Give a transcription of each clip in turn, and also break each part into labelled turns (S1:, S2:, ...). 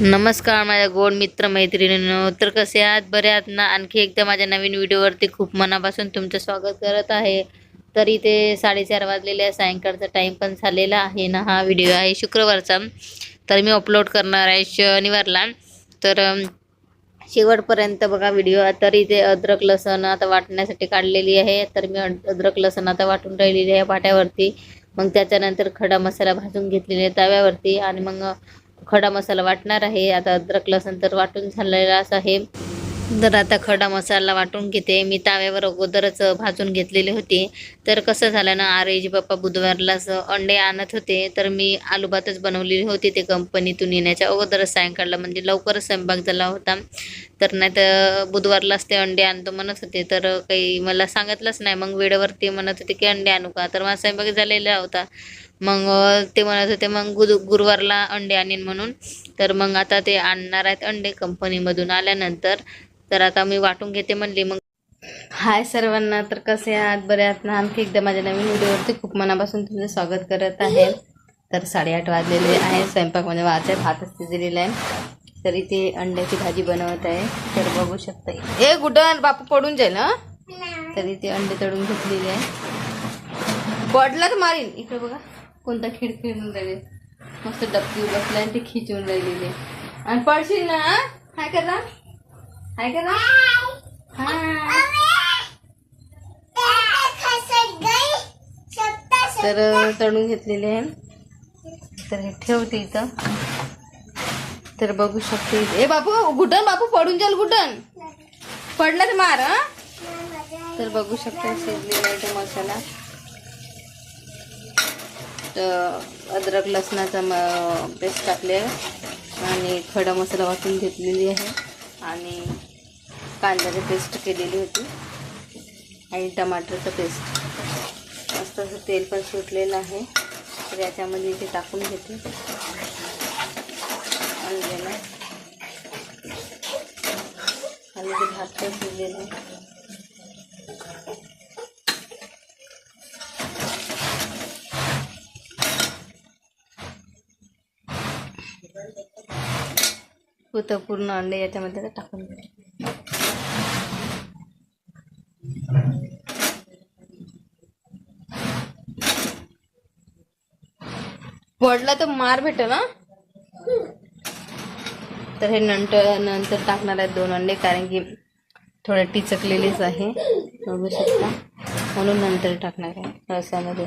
S1: नमस्कार माझ्या गोड मित्र मैत्रिणींनो तर कसे आहात? बरे आहात ना? आणखी एकदा माझ्या नवीन व्हिडिओवरती खूप मनापासून तुमचं स्वागत करत आहे. तर इथे साडेचार वाजलेले आहे. सायंकाळचा टाईम पण झालेला आहे ना हा व्हिडिओ आहे शुक्रवारचा. तर मी अपलोड करणार आहे शनिवारला. तर शेवटपर्यंत बघा व्हिडिओ. तर इथे अद्रक लसण आता वाटण्यासाठी काढलेली आहे. तर मी अद्रक लसण आता वाटून राहिलेली आहे पाट्यावरती. मग त्याच्यानंतर खडा मसाला भाजून घेतलेला आहे तव्यावरती. आणि मग खडा मसाला वाटणार आहे. आता अद्रक लसण तर वाटून झालेलाच आहे. तर आता खडा मसाला वाटून घेते. मी ताव्यावर अगोदरच भाजून घेतलेली होती. तर कसं झालं ना आरेजी बाप्पा बुधवारलाच अंडे आणत होते. तर मी आलूभातच बनवलेली होती ते कंपनीतून येण्याच्या अगोदरच सायंकाळला. म्हणजे लवकरच स्वयंपाक झाला होता. तर नाही तर बुधवारलाच ते अंडे आणतो म्हणत होते. तर काही मला सांगितलंच नाही. मग वेळेवरती म्हणत होते की अंडे आणू का? तर माझा स्वयंपाक झालेला होता. मग ते म्हणत होते मग गुरु गुरुवारला अंडे आणीन म्हणून. तर मग आता ते आणणार आहेत अंडे कंपनीमधून आल्यानंतर. तर आता मी वाटून घेते म्हणली मग हाय सर्वांना तर कसे आहात? बरे आहात ना? आणखी एकदा माझ्या नवीन व्हिडिओवरती खूप मनापासून तुमचं स्वागत करत आहे. तर साडेआठ वाजलेले आहे. स्वयंपाक म्हणजे वाचाय भातच शिजलेला आहे. तर इथे अंड्याची भाजी बनवत आहे. तर बघू शकता हे गुडन बापू पडून जाईल ना तर इथे अंडे तळून घेतलेले आहे. पडला तर मारीन. इकडे बघा. कोणता खेळ खेळून राहिले? मस्त डबकी बसला आणि ते खिचून राहिलेले. आणि पडशील ना हाय करा हाय करा तर तळून घेतलेले आहे. तर हे ठेवते इथं. तर बघू शकते. ए बापू गुटन बापू पडून जाईल गुटन पडलं तर मार तर बघू शकते शिजलेला आहे तो मसाला. तर अद्रक लसणाचा म पेस्ट टाकले आहे. आणि खडा मसाला वाटून घेतलेली आहे. आणि कांद्याची पेस्ट केलेली होती. आणि टमाटरचं पेस्ट. मस्त असं तेल पण सुटलेलं आहे. तर याच्यामध्ये इथे टाकून घेते. आणलेलं आणि ते भात पण शिजलेलं आहे. होतं पूर्ण अंडे याच्यामध्ये टाकून घेते पडला तर मार भेट ना तर हे नंतर नंतर टाकणार आहेत दोन अंडे कारण की थोडे टिचकलेलेच आहे. बघू शकता. म्हणून नंतर टाकणार आहे. रसामध्ये.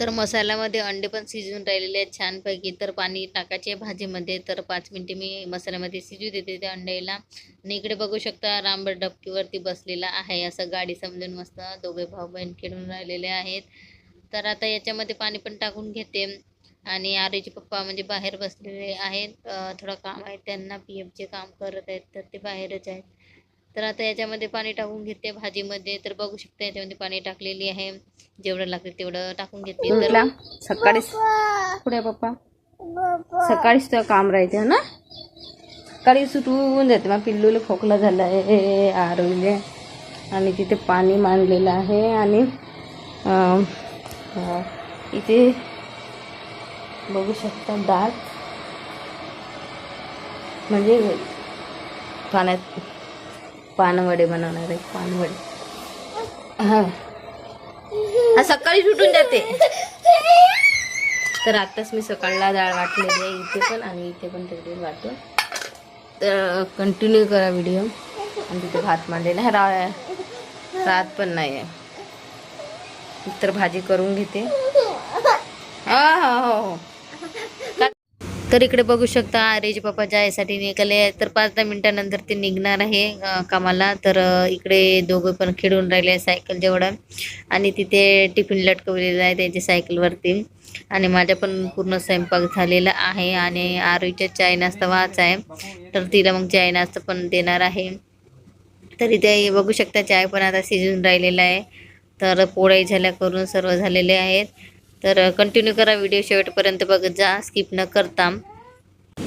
S1: तर मसाल्यामध्ये अंडे पण शिजून राहिलेले आहेत छानपैकी. तर पाणी टाकायचे भाजीमध्ये तर पाच मिनटे मी मसाल्यामध्ये शिजू देते त्या अंड्याला. आणि इकडे बघू शकता रामबर डबकीवरती बसलेला आहे. असं गाडी समजून मस्त दोघे भाऊ बहीण खेळून राहिलेले आहेत. तर आता याच्यामध्ये पाणी पण टाकून घेते. आणि आरेचे पप्पा म्हणजे बाहेर बसलेले आहेत. थोडं काम आहे. त्यांना पी एफचे काम करत आहेत तर ते बाहेरच आहेत. तर आता याच्यामध्ये पाणी टाकून घेते भाजीमध्ये. तर बघू शकता याच्यामध्ये पाणी टाकलेली आहे. जेवढं लागते तेवढं टाकून घेते. तर सकाळीच. पुढे पप्पा? सकाळीच तर काम राहते ना? सकाळी सुटून जाते मग पिल्लूला खोकला झाला आहे आरोग्य आणि तिथे पाणी मांडलेलं आहे. आणि इथे बघू शकता डाळ म्हणजे पाण्यात पानवडे बनवणार आहे पानवडे. हा. हा सकाळी सुटून जाते. तर आताच मी सकाळला डाळ वाटलेली आहे इथे पण आणि इथे पण तेवढी वाटून. तर कंटिन्यू करा व्हिडिओ आणि तिथे भात मांडलेला आहे राळ रात पण नाही आहे तर भाजी करून घेते. हा हा हो हो. तर इकडे बघू शकता आर्यचे पप्पा जायसाठी निघाले तर पाच दहा मिनिटानंतर ते निघणार आहे कामाला. तर इकडे दोघं पण खेळून राहिले सायकल जेवढं. आणि तिथे टिफिन लटकवलेलं आहे त्यांच्या सायकलवरती. आणि माझ्या पण पूर्ण स्वयंपाक झालेला आहे आणि आरोच्या चाय नाश्ता वाच आहे. तर तिला मग चाय नाश्ता पण देणार आहे. तर इथे बघू शकता चाय पण आता शिजून राहिलेला आहे. तर पोळ्या झाल्या करून सर्व झालेले आहेत. तर कंटिन्यू करा व्हिडिओ शेवटपर्यंत बघत जा. स्किप न करता.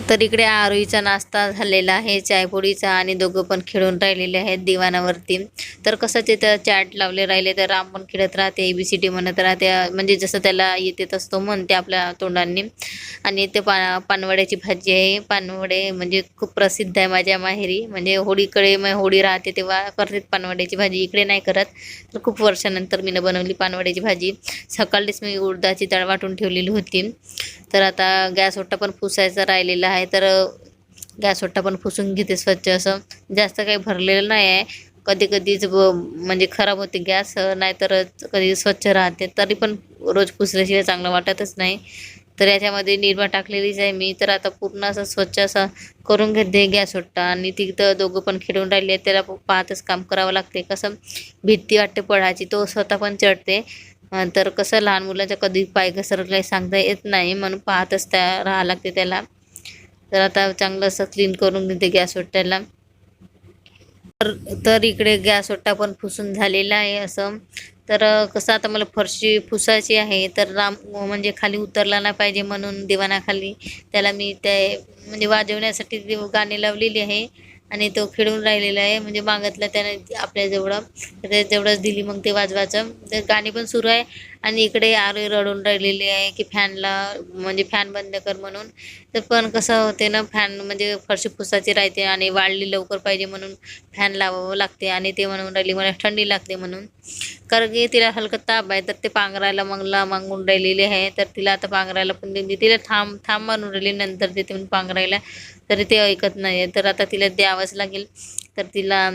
S1: तर इकडे आरोईचा नाश्ता झालेला आहे चायपोळीचा आणि दोघं पण खेळून राहिलेले आहेत दिवाणावरती. तर कसं तिथं चॅट लावले राहिले तर राम पण खेळत राहते ए बी सी डी म्हणत राहते. म्हणजे जसं त्याला येते तसं तो म्हणते आपल्या तोंडांनी. आणि ते पा पानवड्याची भाजी आहे. पानवडे म्हणजे खूप प्रसिद्ध आहे माझ्या माहेरी. म्हणजे होळीकडे मग होळी राहते तेव्हा करतात पानवड्याची भाजी. इकडे नाही करत. तर खूप वर्षानंतर मी बनवली पानवड्याची भाजी. सकाळीच मी उडदाची डाळ वाटून ठेवलेली होती. तर आता गॅस ओट्टा पण पुसायचा राहिलेला आहे तर गॅसवट्टा पण पुसून घेते स्वच्छ असं. जास्त काही भरलेलं नाही आहे. कधी कधीच म्हणजे खराब होते गॅस नाहीतर कधी स्वच्छ राहते तरी पण रोज पुसल्याशिवाय चांगलं वाटतच नाही. तर याच्यामध्ये निरमा टाकलेलीच आहे मी. तर आता पूर्ण असं स्वच्छ असं करून घेते गॅसवट्टा आणि तिथं दोघं पण खेळून राहिले त्याला पाहतच काम करावं लागते. कसं भीती वाटते पडायची तो स्वतः पण चढते. तर कसं लहान मुलाच्या कधी पाय घसरत काही सांगता येत नाही. म्हणून पाहतच त्या राहावं लागते त्याला. तर आता चांगलं असं क्लीन करून घेते गॅस ओट्याला. तर तर इकडे गॅस ओट्टा पण फुसून झालेला आहे असं. तर कसं आता मला फरशी फुसायची आहे तर राम म्हणजे खाली उतरला नाही पाहिजे म्हणून दिवाणाखाली त्याला मी ते म्हणजे वाजवण्यासाठी गाणी लावलेली आहे. आणि तो खेळून राहिलेला आहे म्हणजे मागतला त्याने आपल्याजवळ तर तेवढंच दिली मग ते वाजवायचं. तर गाणी पण सुरू आहे. आणि इकडे आरोही रडून राहिलेली आहे की फॅनला म्हणजे फॅन बंद कर म्हणून. तर पण कसं होते ना फॅन म्हणजे फरशी फुसाची राहते आणि वाढली लवकर पाहिजे म्हणून फॅन लावावं लागते आणि ते म्हणून राहिली मला थंडी लागते म्हणून. कारण की तिला हलकं ताप आहे तर ते पांघरायला मंगला मागून राहिलेली आहे तर तिला आता पांघरायला पण देऊन तिला थांब थांब म्हणून राहिली नंतर देते म्हणून पांघरायला. तरी ते ऐकत नाही आहे तर आता तिला द्यावंच लागेल. तर तिला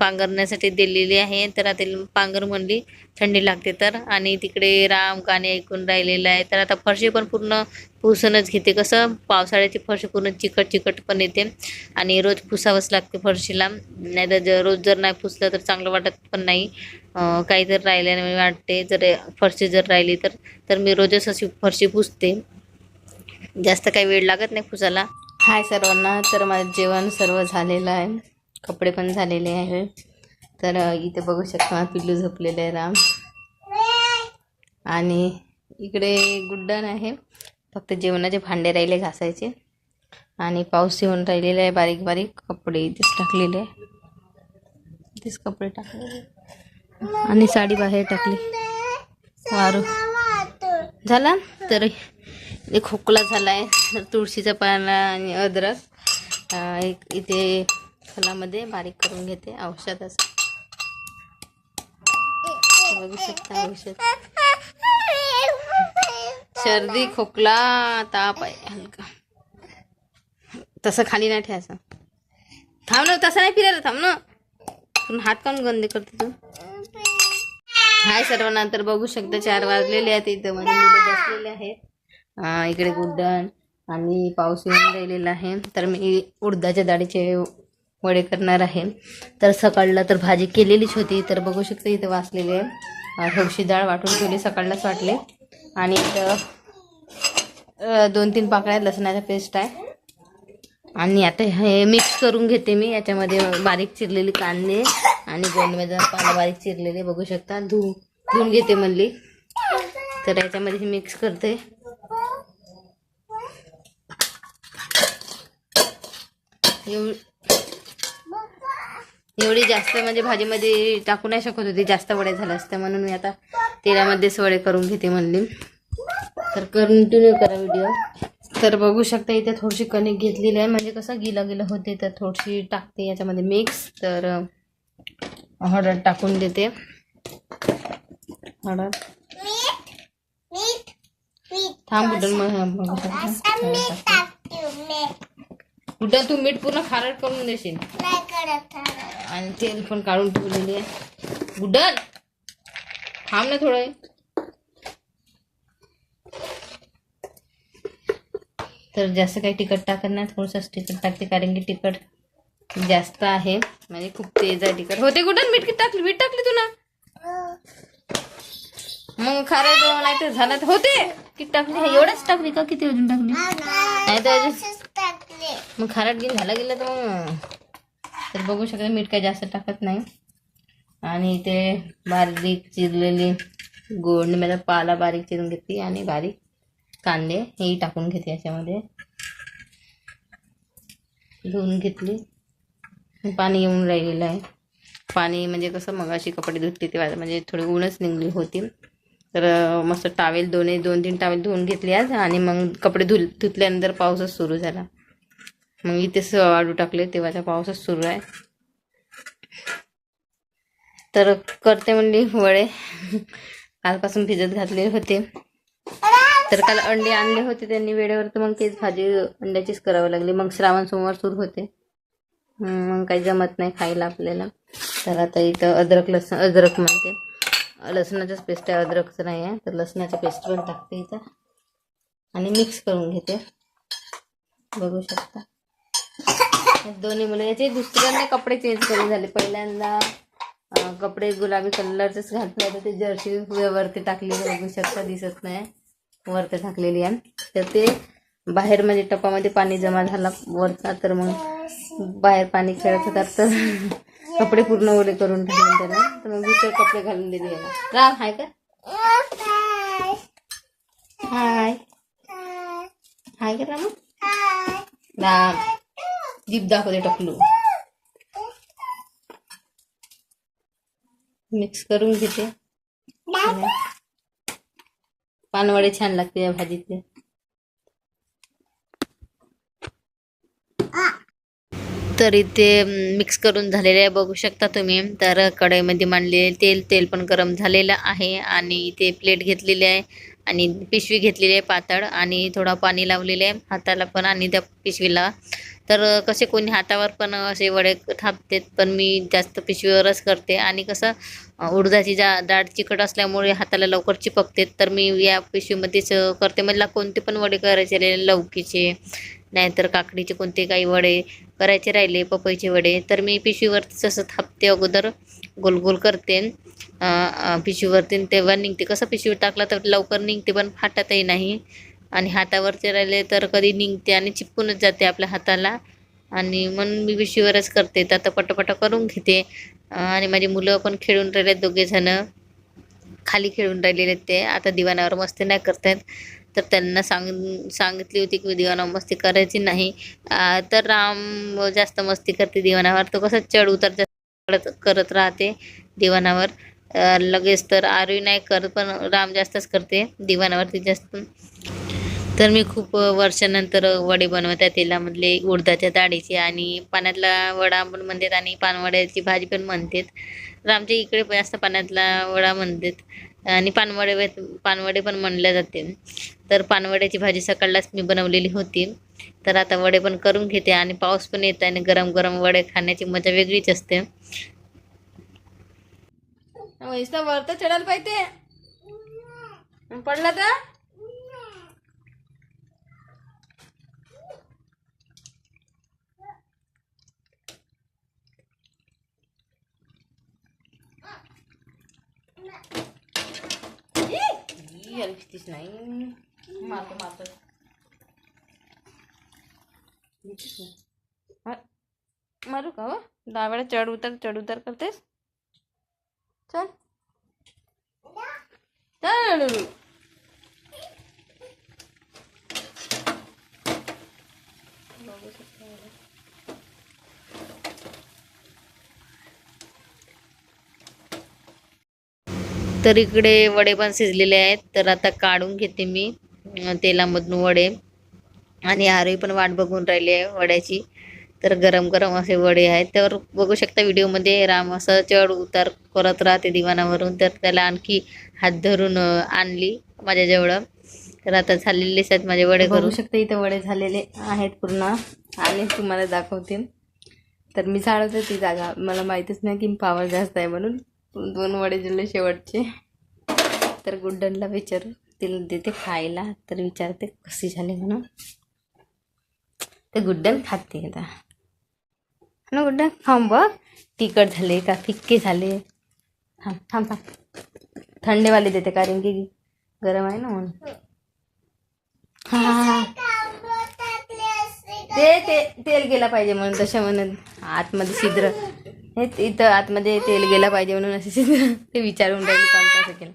S1: पांघरण्यासाठी दिलेली आहे. तर आता तिला पांघर म्हणली थंडी लागते तर. आणि तिकडे राम गाणे ऐकून राहिलेलं आहे. तर आता फरशी पण पूर्ण पुसूनच घेते. कसं पावसाळ्याची फरशी पूर्ण चिकट चिकट पण येते. आणि रोज पुसावंच लागते फरशीला. नाही तर जर रोज जर नाही पुसलं तर चांगलं वाटत पण नाही. काही जर राहिल्याने वाटते जर फरशी जर राहिली तर. तर मी रोजच अशी फरशी पुसते. जास्त काही वेळ लागत नाही पुसायला. हाय सर्वांना तर माझं जेवण सर्व झालेलं आहे. कपडे पण झालेले आहे. तर इथे बघू शकता पिल्लू झोपलेलं आहे राम. आणि इकडे गुड्डण आहे. फक्त जेवणाचे भांडे राहिले घासायचे. आणि पाऊस येऊन राहिलेला आहे बारीक बारीक. कपडे इथेच टाकलेले इथेच कपडे टाकले आणि साडी बाहेर टाकली. वारू. झाला? तर खोकला झाला आहे तर तुळशीचं आणि अद्रक. एक इथे फलामध्ये बारीक करून घेते औषध असं बघू शकता औषध. सर्दी खोकला ताप आहे हलका. तसं खाली नाही ठेवायचं. थांब ना तसं नाही फिरायला थांब ना. पण हात काऊन गंदे करते तू? हाय सर्वांना तर बघू शकता चार वाजलेले आहेत इथं. म्हणजे माझे मुलं बसलेले आहेत. इकडे उड्डाण आणि पाऊस येऊन राहिलेला आहे. तर मी उडदाच्या डाळीचे वडे करणार आहे. तर सकाळला तर भाजी केलेलीच होती. तर बघू शकता इथं वाचलेली आहे. डाळ वाटून ठेवली सकाळलाच वाटले. आणि इथं दोन तीन पाकळ्या लसणाचा पेस्ट आहे. आणि आता हे मिक्स करून घेते मी. याच्यामध्ये बारीक चिरलेली कांदे आणि गोलमेजा पाला बारीक चिरलेले बघू शकता. धु धुवून घेते म्हणली. तर याच्यामध्ये मिक्स करते. एव- एवढी जास्त म्हणजे भाजीमध्ये टाकू नाही शकत होती जास्त वडे झाले असते. म्हणून मी आता तेलामध्येच वडे करून घेते म्हणली. तर कंटिन्यू करा व्हिडिओ तर बघू शकता इथे थोडीशी कणिक घेतलेली आहे. म्हणजे कसं गिला गिला होते तर थोडीशी टाकते याच्यामध्ये मिक्स तर हळद टाकून देते. हळद. थांब. बुटन तू मीठ पूर्ण खारट करून देशील. आणि तेल पण काढून ठेवलेली आहे. बुडन थांब ना थोडं. तर जास्त काही तिखट टाकत नाही. थोडंसंच तिखट टाकते कारण की तिखट जास्त आहे. म्हणजे खूप तेज आहे तिखट. होते कुठं? मीठ किती टाकली? मीठ टाकली तू ना? मग खारट नाही तर झालं होते. किती टाकली? एवढंच टाकली का? किती अजून टाकली? नाही तर अजून मग खारट गेलं झाला गेलं तर मग तर बघू शकता मीठ काही जास्त टाकत नाही. आणि इथे बारीक चिरलेली गोंड मला म्हणजे पाला बारीक चिरून घेतली आणि बारीक कांदे हेही टाकून घेते याच्यामध्ये. धुवून घेतली. पाणी येऊन राहिलेलं आहे. पाणी म्हणजे कसं मगाशी कपडे धुतले ते म्हणजे थोडी ऊनच निघली होती. तर मस्त टावेल दोन्ही दोन तीन टावेल धुवून घेतली आज आणि मग कपडे धुल धुतल्यानंतर पाऊसच सुरू झाला. मग इथेच वाळू टाकले तेव्हाचा पावसाच सुरू आहे. तर करते म्हणली वडे. कालपासून भिजत घातले होते. तर काल अंडे आणले होते त्यांनी वेळेवर तर मग तेच भाजी अंड्याचीच करावं लागली. मग श्रावण सोमवार सुरू होते. मग काही जमत नाही खायला आपल्याला. तर आता इथं अद्रक लसूण अद्रक म्हणते. लसणाचंच पेस्ट आहे अद्रकचं नाही आहे. तर लसणाचा पेस्ट पण टाकते इथं. आणि मिक्स करून घेते. बघू शकता. दोन्ही मुलं याचे दुसऱ्यांदा कपडे चेंज करून झाले. पहिल्यांदा कपडे गुलाबी कलरचेच घातले होते. ते जर्सी वरती टाकलेली बघू शकता दिसत नाही. वरती टाकलेली आहे. तर ते बाहेर म्हणजे टपामध्ये पाणी जमा झाला. वरचा तर मग बाहेर पाणी खेळत होतात तर कपडे पूर्ण ओले करून टाकले त्याला. तर मग दुसरे कपडे घालून दिले याला. राम हाय का? हाय. हाय का राम? राम. दीप दाखवते टकलू. मिक्स करून घेते. पानवडे छान लागते या भाजीचे. तर इथे मिक्स करून झालेले आहे. बघू शकता तुम्ही. तर कढईमध्ये मांडलेले तेल तेल पण गरम झालेलं आहे. आणि इथे प्लेट घेतलेली आहे. आणि पिशवी घेतलेली आहे पातळ आणि थोडा पाणी लावलेले आहे हाताला पण आणि त्या पिशवीला. तर कसे कोणी हातावर पण असे वडे थापतात पण मी जास्त पिशवीवरच करते. आणि कसं उडदाची जा डाळ चिकट असल्यामुळे हाताला लवकर चिपकते तर मी या पिशवीमध्येच करते. मला कोणते पण वडे करायचे लौकीचे नाहीतर काकडीचे कोणते काही वडे करायचे राहिले पपईचे वडे. तर मी पिशवीवरतीच असं थापते अगोदर गोल गोल करते पिशवीवरती तेव्हा निघते. कसं पिशवीवर टाकला तर लवकर निघते पण फाटतही नाही. आणि हातावरचे राहिले तर कधी निघते आणि चिपकूनच जाते आपल्या हाताला. आणि म्हणून मी पिशवीवरच करते. तर आता पटापटा करून घेते. आणि माझी मुलं पण खेळून राहिले दोघेजणं. खाली खेळून राहिलेले ते. आता दिवाणावर मस्ती नाही करतायत. तर त्यांना सांग सांगितली होती की दिवाना मस्ती करायची नाही. तर राम जास्त मस्ती करते दिवाणावर तो कसं चढ उतर जास्त करत राहते दिवाणावर लगेच तर आरवी नाही करत पण राम जास्तच करते दिवाणावरती जास्त. तर मी खूप वर्षानंतर वडे बनवत आहे तेलामधले उडदाच्या डाळीचे आणि पाण्यातला वडा पण म्हणतात आणि पानवड्याची भाजी पण म्हणतात. तर आमच्या इकडे जास्त पाण्यातला वडा म्हणतात. आणि पानवडे पानवडे पण म्हणले जाते. तर पानवड्याची भाजी सकाळलाच मी बनवलेली होती. तर आता वडे पण करून घेते आणि पाऊस पण येत आणि गरम गरम वडे खाण्याची मजा वेगळीच असते. वरत चढायला पाहिजे. पडला तर? Yeah. नाही मारतो मारतो मारू का हो दहा वेळा चढ उतर चढ उतर करतेस चल चल तर इकडे वडे पण शिजलेले आहेत. तर आता काढून घेते मी तेलामधून वडे. आणि आरोही पण वाट बघून राहिली आहे वड्याची. तर गरम गरम असे वडे आहेत. तर बघू शकता व्हिडिओमध्ये राम असं चढ उतार करत राहते दिवाणावरून. तर त्याला आणखी हात धरून आणली माझ्याजवळ. तर आता झालेलेच आहेत माझे वडे बघू शकता इथे वडे झालेले आहेत पूर्ण. आणि तुम्हाला दाखवते. तर मी झाडवते ती जागा. मला माहीतच नाही की पावर जास्त आहे म्हणून. दोन वडे दिले शेवटचे. तर गुड्डनला विचारू तिला देते खायला तर विचारते कशी झाली म्हणून. ते गुड्डन खाते आता. ना गुड्डन थांब बघ. तिखट झाले का? फिक्के झाले. थांब थांब थांब. थंडेवाले देते कारण की गरम आहे ना म्हणून. हा ते ते तेल गेला पाहिजे म्हणून तशा म्हणून. आतमध्ये शिद्र हे इथं आतमध्ये तेल गेला पाहिजे म्हणून असे ते विचारून राहिली काम कसं केलं.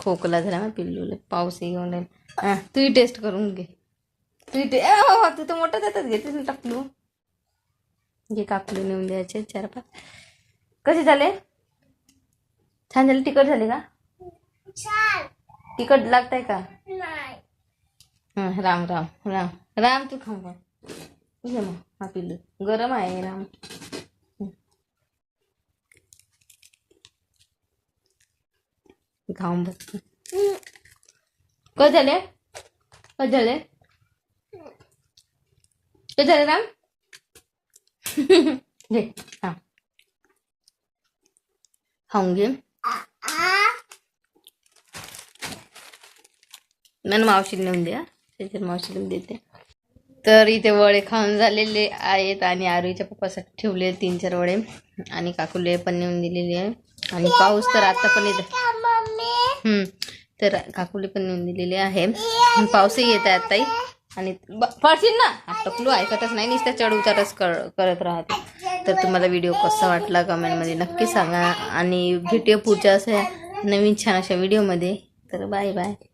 S1: खोकला झाला ना पिल्लूला. पाऊस येऊन राहील.
S2: हा तूही टेस्ट करून घे. तुही टे हो, हो, तू तर मोठं देतात घेते ना टाकलू घे काकले नेऊन द्यायचे चार पाच. कसे झाले? छान झाले तिखट झाले का? तिखट लागतंय का? हा राम राम राम. राम तू खाऊ घे मग हा पिल्लू गरम आहे राम खाऊन बघ कधी झाले कधी झाले कधी झाले राम घे हा खाऊन घे मला मावशीला नेऊन द्या त्याच्यात मावशीला देते तर इथे वडे खाऊन झालेले आहेत आणि आरुईच्या पप्पासाठी ठेवले तीन चार वडे. आणि काकुले पण नेऊन दिलेले आहे. आणि पाऊस तर आता पण येत तर काकुले पण नेऊन दिलेले आहे. पाऊसही येत आहे आताही. आणि ब- ना? टकलू ऐकतच नाही नुसत्या चढ उतारच कर करत राहते. तर तुम्हाला व्हिडिओ कसा वाटला कमेंटमध्ये नक्की सांगा. आणि भेटूया पुढच्या अशा नवीन छान अशा व्हिडिओमध्ये. तर बाय बाय.